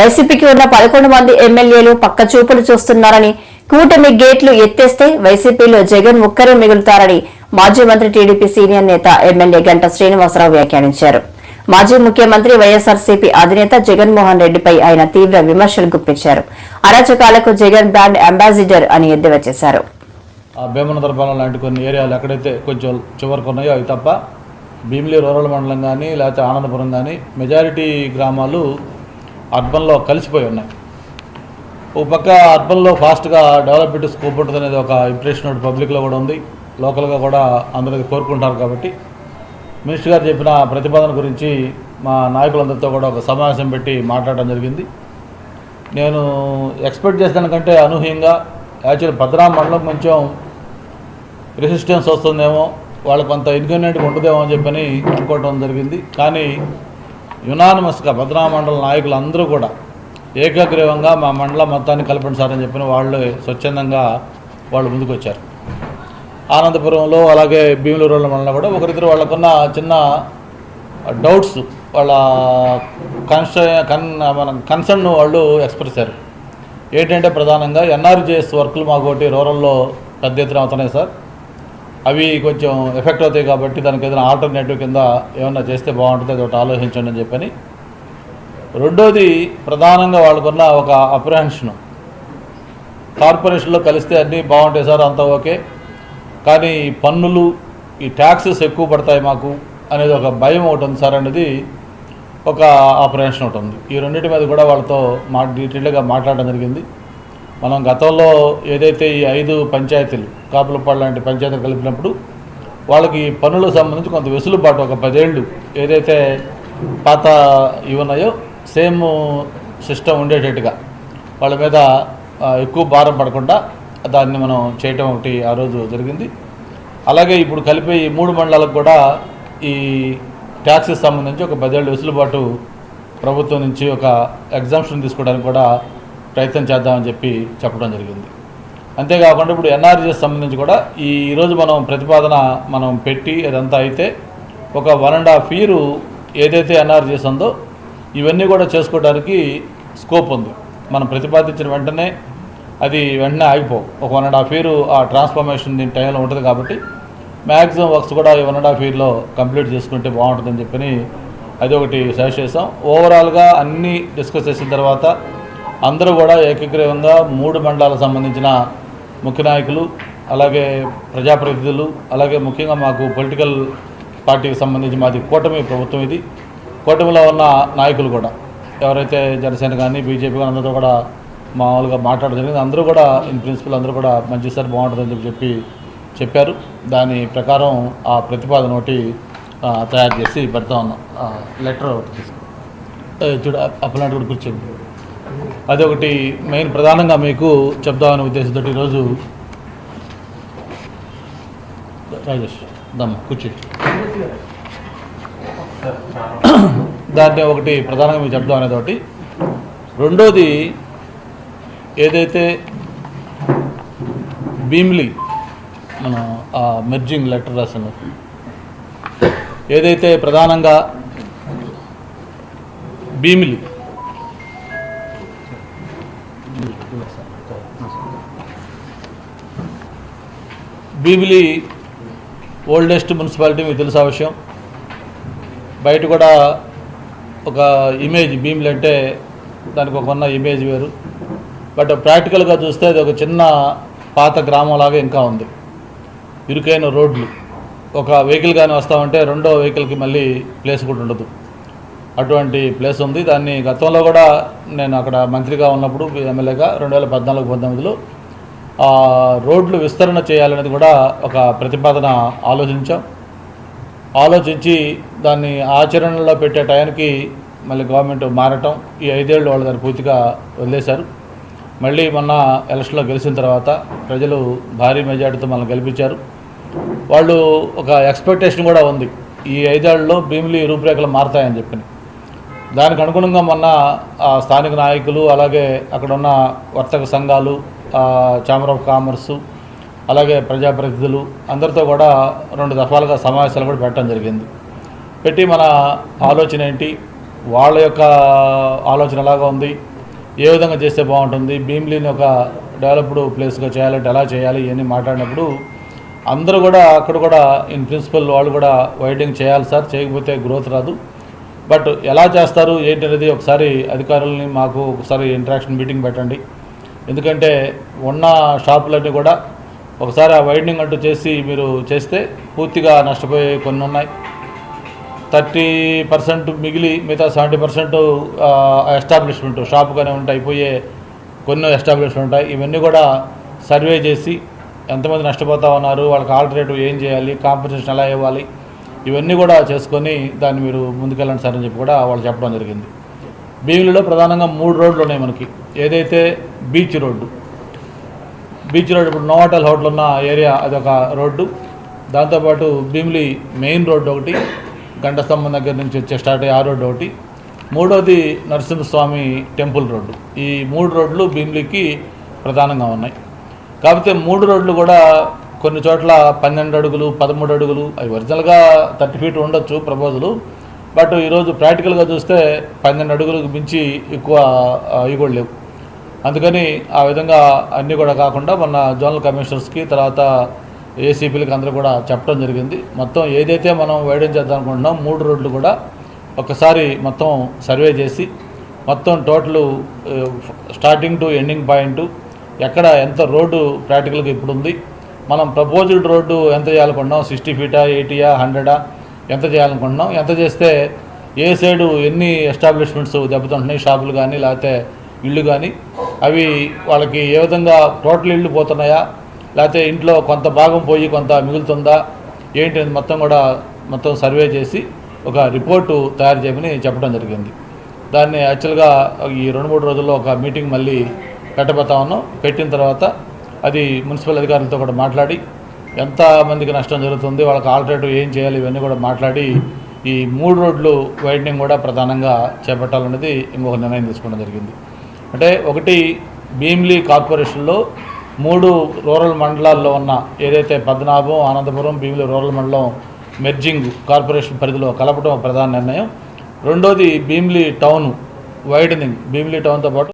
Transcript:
వైసీపీకి ఉన్న పదకొండు మంది ఎమ్మెల్యేలు పక్క చూపులు చూస్తున్నారని కూటమి గేట్లు ఎత్తేస్తే వైసీపీలో జగన్ ఒక్కరే మిగులుతారని మాజీ మంత్రి టీడీపీ సీనియర్ నేత ఎమ్మెల్యే గంట శ్రీనివాసరావు వ్యాఖ్యానించారు. మాజీ ముఖ్యమంత్రి వైఎస్ఆర్సీపీ అధినేత జగన్మోహన్ రెడ్డిపై ఆయన తీవ్ర విమర్శలు గుప్పించారు. అరాచకాలకు జగన్ బ్రాండ్ అంబాసిడర్ అని ఎద్దేవా చేశారు. ఆ భీమనదరపాలెం లాంటి కొన్ని ఏరియాలు ఎక్కడైతే కొంచెం చివరికి ఉన్నాయో అవి తప్ప భీమిలి రూరల్ మండలం కానీ లేకపోతే ఆనందపురం కానీ మెజారిటీ గ్రామాలు అర్బన్లో కలిసిపోయి ఉన్నాయి. ఒక పక్క అర్బన్లో ఫాస్ట్గా డెవలప్మెంట్ స్కోప్ ఉంటుంది అనేది ఒక ఇంప్రెషన్ ఒకటి పబ్లిక్లో కూడా ఉంది. లోకల్గా కూడా అందరూ కోరుకుంటారు కాబట్టి. మినిస్టర్ గారు చెప్పిన ప్రతిపాదన గురించి మా నాయకులందరితో కూడా ఒక సమావేశం పెట్టి మాట్లాడడం జరిగింది. నేను ఎక్స్పెక్ట్ చేసిన అనూహ్యంగా యాక్చువల్ భద్రాం మండలం కొంచెం రెసిస్టెన్స్ వస్తుందేమో వాళ్ళకి కొంత ఇన్కన్వీనియంట్గా ఉంటుందేమో అని చెప్పని అనుకోవడం జరిగింది. కానీ యునానిమస్గా భద్రా మండల నాయకులు అందరూ కూడా ఏకగ్రీవంగా మా మండలం మొత్తాన్ని కలపండి సార్ అని చెప్పిన వాళ్ళు స్వచ్ఛందంగా వాళ్ళు ముందుకొచ్చారు. ఆనందపురంలో అలాగే భీములూరుల మండలం కూడా ఒకరిద్దరు వాళ్ళకున్న చిన్న డౌట్స్ వాళ్ళ కన్స కన్ మన కన్సర్న్ వాళ్ళు ఎక్స్ప్రెస్ చేశారు. ఏంటంటే ప్రధానంగా ఎన్ఆర్జేఎస్ వర్కులు మాకు ఒకటి రూరల్లో పెద్ద ఎత్తున అవుతున్నాయి సార్. అవి కొంచెం ఎఫెక్ట్ అవుతాయి కాబట్టి దానికి ఏదైనా ఆల్టర్నేటివ్ కింద ఏమన్నా చేస్తే బాగుంటుంది అది ఒకటి ఆలోచించండి అని చెప్పని. రెండోది ప్రధానంగా వాళ్ళకున్న ఒక అప్రహెన్షన్ కార్పొరేషన్లో కలిస్తే అన్నీ బాగుంటాయి సార్ అంతా ఓకే. కానీ పన్నులు ఈ ట్యాక్సెస్ ఎక్కువ పడతాయి మాకు అనేది ఒక భయం ఒకటి ఉంది సార్ అనేది ఒక ఆపరేషన్ ఒకటి ఉంది. ఈ రెండింటి మీద కూడా వాళ్ళతో మా డీటెయిల్గా మాట్లాడడం జరిగింది. మనం గతంలో ఏదైతే ఈ ఐదు పంచాయతీలు కాపులపాడు లాంటి పంచాయతీలు కలిపినప్పుడు వాళ్ళకి పనులకు సంబంధించి కొంత వెసులుబాటు ఒక పదేళ్ళు ఏదైతే పాత ఇవి ఉన్నాయో సేమ్ సిస్టమ్ ఉండేటట్టుగా వాళ్ళ మీద ఎక్కువ భారం పడకుండా దాన్ని మనం చేయటం ఒకటి ఆ రోజు జరిగింది. అలాగే ఇప్పుడు కలిపే ఈ మూడు మండలాలకు కూడా ఈ ట్యాక్సెస్ సంబంధించి ఒక పదేళ్ళు వెసులుబాటు ప్రభుత్వం నుంచి ఒక ఎగ్జామ్షన్ తీసుకోవడానికి కూడా ప్రయత్నం చేద్దామని చెప్పి చెప్పడం జరిగింది. అంతేకాకుండా ఇప్పుడు ఎన్ఆర్జీఎస్ సంబంధించి కూడా ఈ ఈరోజు మనం ప్రతిపాదన మనం పెట్టి అదంతా అయితే ఒక వన్ అండ్ హాఫ్ ఇయర్ ఏదైతే ఎన్ఆర్జీఎస్ ఉందో ఇవన్నీ కూడా చేసుకోవడానికి స్కోప్ ఉంది. మనం ప్రతిపాదించిన వెంటనే అది వెంటనే ఆగిపోవు. ఒక వన్ అండ్ హాఫ్ ఇయర్ ఆ ట్రాన్స్ఫర్మేషన్ దీని టైంలో ఉంటుంది కాబట్టి మ్యాక్సిమం వర్క్స్ కూడా ఈ వన్ అండ్ హాఫ్ ఇయర్లో కంప్లీట్ చేసుకుంటే బాగుంటుందని చెప్పని అది ఒకటి సజెస్ట్ చేసాం ఓవరాల్గా అన్నీ డిస్కస్ చేసిన తర్వాత అందరూ కూడా ఏకగ్రీవంగా మూడు మండలాలకు సంబంధించిన ముఖ్య నాయకులు అలాగే ప్రజాప్రతినిధులు అలాగే ముఖ్యంగా మాకు పొలిటికల్ పార్టీకి సంబంధించి మాది కూటమి ప్రభుత్వం ఇది. కూటమిలో ఉన్న నాయకులు కూడా ఎవరైతే జనసేన కానీ బీజేపీ కానీ అందరితో కూడా మామూలుగా మాట్లాడడం జరిగింది. అందరూ కూడా ఇన్ ప్రిన్సిపల్ అందరూ కూడా మంచి సార్ బాగుంటుందని చెప్పి చెప్పి చెప్పారు. దాని ప్రకారం ఆ ప్రతిపాదన ఒకటి తయారు చేసి పెడతా ఉన్నాం. లెటర్ ఒకటి తీసుకు చూడు అప్పలాంటి కూడా కూర్చోండి అదొకటి మెయిన్ ప్రధానంగా మీకు చెప్దామనే ఉద్దేశంతో ఈరోజు రాజేష్ దమ్మ కూర్చో. దాన్ని ఒకటి ప్రధానంగా మీకు చెప్దాం అనేది ఒకటి రెండోది ఏదైతే భీమ్లీ మన ఆ మెర్జింగ్ లెటర్ రాసిన ఏదైతే ప్రధానంగా భీమిలి భీమిలి ఓల్డెస్ట్ మున్సిపాలిటీ మీకు తెలుసా విషయం? బయట కూడా ఒక ఇమేజ్ భీమిలి అంటే దానికి ఒక ఉన్న ఇమేజ్ వేరు. బట్ ప్రాక్టికల్గా చూస్తే అది ఒక చిన్న పాత గ్రామం లాగా ఇంకా ఉంది. ఇరుకైన రోడ్లు. ఒక వెహికల్ కానీ వస్తామంటే రెండో వెహికల్కి మళ్ళీ ప్లేస్ కూడా ఉండదు. అటువంటి ప్లేస్ ఉంది. దాన్ని గతంలో కూడా నేను అక్కడ మంత్రిగా ఉన్నప్పుడు ఎమ్మెల్యేగా రెండు వేల పద్నాలుగు పంతొమ్మిదిలో రోడ్లు విస్తరణ చేయాలనేది కూడా ఒక ప్రతిపాదన ఆలోచించాం. ఆలోచించి దాన్ని ఆచరణలో పెట్టే టయానికి మళ్ళీ గవర్నమెంట్ మారటం ఈ ఐదేళ్ళు వాళ్ళు దాన్ని పూర్తిగా వదిలేశారు. మళ్ళీ మొన్న ఎలక్షన్లో గెలిచిన తర్వాత ప్రజలు భారీ మెజార్టీతో మనల్ని గెలిపించారు. వాళ్ళు ఒక ఎక్స్పెక్టేషన్ కూడా ఉంది. ఈ ఐదేళ్ళలో భీమిలి రూపురేఖలు మారతాయని చెప్పి దానికి అనుగుణంగా మొన్న ఆ స్థానిక నాయకులు అలాగే అక్కడ ఉన్న వర్తక సంఘాలు ఛాంబర్ ఆఫ్ కామర్సు అలాగే ప్రజాప్రతినిధులు అందరితో కూడా రెండు దఫాలుగా సమావేశాలు కూడా పెట్టడం జరిగింది. పెట్టి మన ఆలోచన ఏంటి? వాళ్ళ యొక్క ఆలోచన ఎలాగా ఉంది? ఏ విధంగా చేస్తే బాగుంటుంది? భీమ్లీని ఒక డెవలప్డ్ ప్లేస్గా చేయాలంటే ఎలా చేయాలి? ఇవన్నీ మాట్లాడినప్పుడు అందరూ కూడా అక్కడ కూడా ఇన్ ప్రిన్సిపల్ వాళ్ళు కూడా వైడింగ్ చేయాలి సార్ చేయకపోతే గ్రోత్ రాదు. బట్ ఎలా చేస్తారు ఏంటి అనేది ఒకసారి అధికారులని మాకు ఒకసారి ఇంటరాక్షన్ మీటింగ్ పెట్టండి. ఎందుకంటే ఉన్న షాపులన్నీ కూడా ఒకసారి ఆ వైడనింగ్ అంటూ చేసి మీరు చేస్తే పూర్తిగా నష్టపోయే కొన్ని ఉన్నాయి. థర్టీ పర్సెంట్ మిగిలి మిగతా సెవెంటీ పర్సెంట్ ఎస్టాబ్లిష్మెంట్ షాప్గానే ఉంటాయి అయిపోయే కొన్ని ఎస్టాబ్లిష్మెంట్ ఉంటాయి. ఇవన్నీ కూడా సర్వే చేసి ఎంతమంది నష్టపోతా ఉన్నారు వాళ్ళకి ఆల్టర్నేటివ్ ఏం చేయాలి కాంపెన్సేషన్ ఎలా ఇవ్వాలి ఇవన్నీ కూడా చేసుకొని దాన్ని మీరు ముందుకెళ్ళండి సార్ అని చెప్పి కూడా వాళ్ళు చెప్పడం జరిగింది. భీమిలిలో ప్రధానంగా మూడు రోడ్లు ఉన్నాయి మనకి. ఏదైతే బీచ్ రోడ్డు బీచ్ రోడ్ ఇప్పుడు నోవాటల్ హోటల్ ఉన్న ఏరియా అదొక రోడ్డు. దాంతోపాటు భీమిలి మెయిన్ రోడ్డు ఒకటి గంట స్తంభం దగ్గర నుంచి వచ్చే స్టార్ట్ అయ్యే ఆ రోడ్డు ఒకటి. మూడోది నరసింహస్వామి టెంపుల్ రోడ్డు. ఈ మూడు రోడ్లు భీమిలికి ప్రధానంగా ఉన్నాయి. కాకపోతే మూడు రోడ్లు కూడా కొన్ని చోట్ల పన్నెండు అడుగులు పదమూడు అడుగులు అవి ఒరిజినల్గా థర్టీ ఫీట్ ఉండొచ్చు ప్రపోజలు. బట్ ఈరోజు ప్రాక్టికల్గా చూస్తే పన్నెండు అడుగులకు మించి ఎక్కువ ఇవి కూడా లేవు. అందుకని ఆ విధంగా అన్నీ కూడా కాకుండా మన జోనల్ కమిషనర్స్కి తర్వాత ఏసీపీలకి అందరూ కూడా చెప్పడం జరిగింది. మొత్తం ఏదైతే మనం వైడెన్ చేద్దాం అనుకుంటున్నాం మూడు రోడ్లు కూడా ఒకసారి మొత్తం సర్వే చేసి మొత్తం total starting to ending point ఎక్కడ ఎంత రోడ్డు ప్రాక్టికల్గా ఇప్పుడు ఉంది మనం ప్రపోజ్డ్ రోడ్డు ఎంత చేయాలనుకుంటున్నాం సిక్స్టీ ఫీటా ఎయిటీయా హండ్రెడా? ఎంత చేయాలనుకుంటున్నాం? ఎంత చేస్తే ఏ సైడు ఎన్ని ఎస్టాబ్లిష్మెంట్స్ దెబ్బతింటున్నాయి? షాపులు కానీ లేకపోతే ఇళ్ళు కానీ అవి వాళ్ళకి ఏ విధంగా టోటల్ ఇళ్ళు పోతున్నాయా? లేకపోతే ఇంట్లో కొంత భాగం పోయి కొంత మిగులుతుందా? ఏంటి మొత్తం కూడా మొత్తం సర్వే చేసి ఒక రిపోర్టు తయారు చేయమని చెప్పడం జరిగింది. దాన్ని యాక్చువల్గా ఈ రెండు మూడు రోజుల్లో ఒక మీటింగ్ మళ్ళీ పెట్టబోతా ఉన్నాం. పెట్టిన తర్వాత అది మున్సిపల్ అధికారులతో కూడా మాట్లాడి ఎంత మందికి నష్టం జరుగుతుంది వాళ్ళకి ఆల్టర్నేటివ్ ఏం చేయాలి ఇవన్నీ కూడా మాట్లాడి ఈ మూడు రోడ్లు వైడనింగ్ కూడా ప్రధానంగా చేపట్టాలన్నది ఇంకొక నిర్ణయం తీసుకోవడం జరిగింది. అంటే ఒకటి భీమ్లీ కార్పొరేషన్లో మూడు రూరల్ మండలాల్లో ఉన్న ఏదైతే పద్మనాభం అనంతపురం భీమిలి రూరల్ మండలం మెర్జింగ్ కార్పొరేషన్ పరిధిలో కలపడం ప్రధాన నిర్ణయం. రెండోది భీమ్లీ టౌన్ వైడనింగ్ భీమ్లీ టౌన్తో పాటు